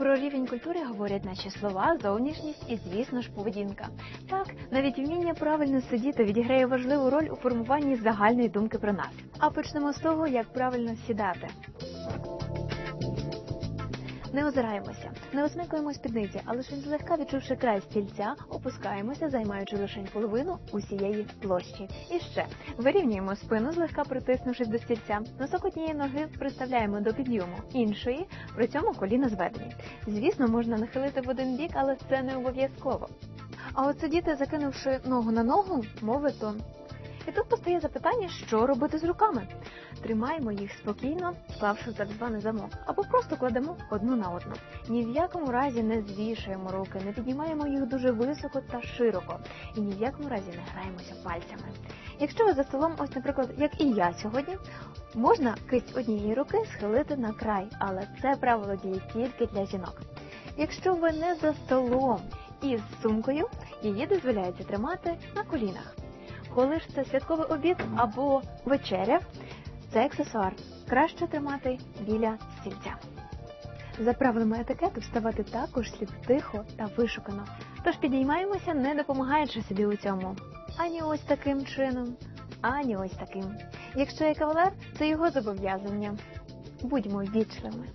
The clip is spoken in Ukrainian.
Про рівень культури говорять наші слова, зовнішність і, звісно ж, поведінка. Так, навіть вміння правильно сидіти відіграє важливу роль у формуванні загальної думки про нас. А почнемо з того, як правильно сідати. Не озираємося, не осмикуємо спідниці, а лише злегка відчувши край стільця, опускаємося, займаючи лише половину усієї площі. І ще вирівнюємо спину, злегка притиснувшись до стільця. Носок однієї ноги приставляємо до підйому, іншої при цьому коліна зведені. Звісно, можна нахилити в один бік, але це не обов'язково. А от сидіти, закинувши ногу на ногу, мови тон. І тут постає запитання, що робити з руками. Тримаємо їх спокійно, склавши так званий замок, або просто кладемо одну на одну. Ні в якому разі не звішуємо руки, не піднімаємо їх дуже високо та широко, і ні в якому разі не граємося пальцями. Якщо ви за столом, ось, наприклад, як і я сьогодні, можна кисть однієї руки схилити на край, але це правило діє тільки для жінок. Якщо ви не за столом і з сумкою, її дозволяється тримати на колінах. Коли ж це святковий обід або вечеря, це аксесуар. Краще тримати біля стільця. За правилами етикету вставати також слід тихо та вишукано. Тож підіймаємося, не допомагаючи собі у цьому. Ані ось таким чином, ані ось таким. Якщо є кавалер, це його зобов'язання. Будьмо вічливими.